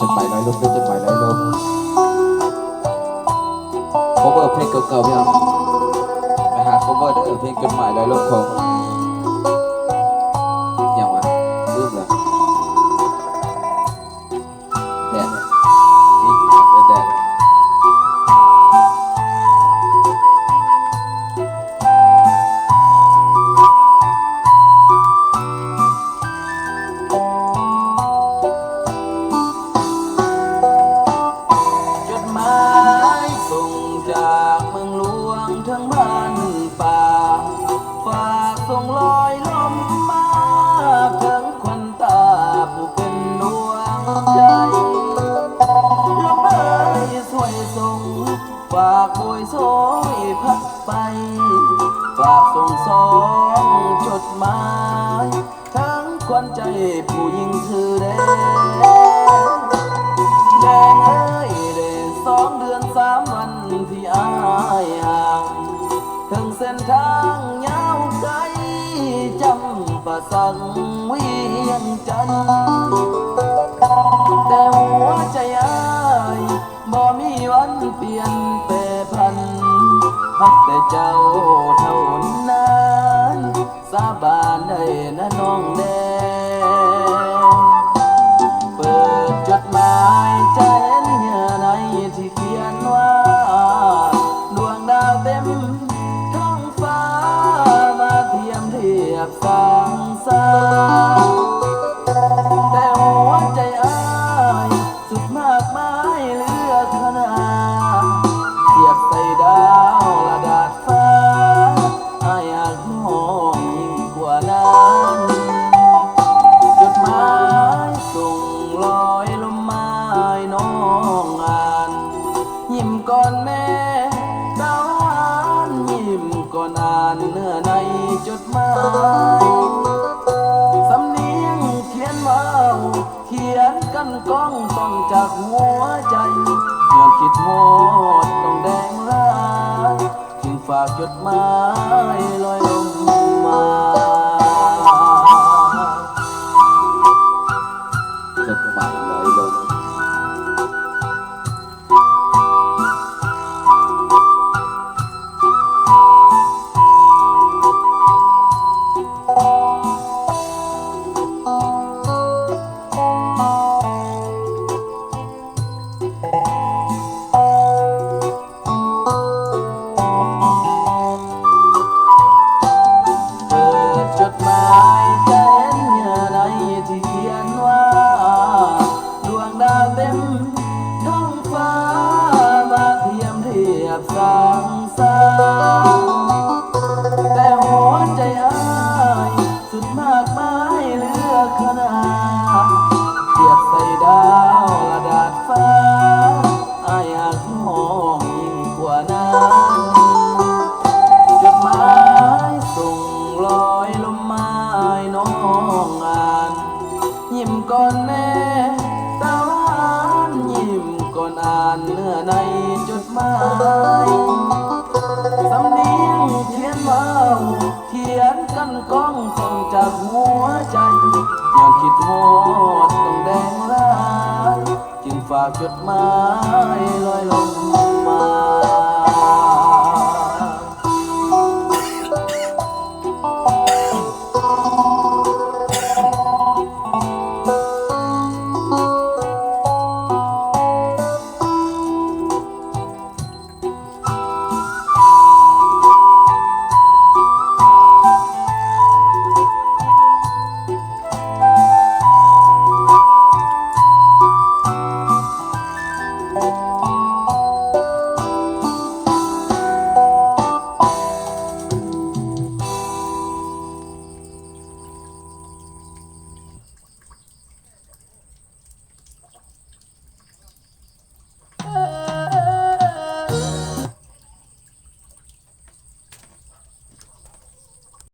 ลมเป็นจดหมายลอยลม cover เพลงเก่าๆพี่น้องไปหา cover เด้อเพลงจดหมายลอยลมของ จากเมืองหลวงถึงบ้านป่า ฝากส่งลอยลมมาถึงควันตาผู้เป็นดวงใจลมเอ้ยสวยส่งฝากโวยโซยพัดไป ฝากส่งสองจดหมาย ทั้งควันใจผู้หญิงคือเด้ ส้นทางยาวไกลจำประสังเวียนจันแต่หัวใจอายบ่มีวันเปลี่ยนแปรพันพักแต่เจ้าเท่านั้น สาบานได้นะน้องแดากมายเลือกขนาดเทียบใส่ดาวละดาดฟ้าอายอากมองยิ่งกว่านั้นจดหมายส่งลอยลมไม้น้องอ่าน ยิ้มก่อนแม่ดาวหวานยิ้มก่อนอ่านเนื้อในจดหมาย เว่าเขียนกันก้องต้องจากหัวใจย้อคิดโหดต้องแดงลายจึงฝากจดหมายลอย ก่อนแม่ตาหวานยิ้มก่อนอ่านเนื้อในจดหมายสำเนียงเขียนเมาเขียนกันก้องต้องจากหัวใจย้อนคิดหอดต้องแดงลาย จึงฝากจดหมายลอยลง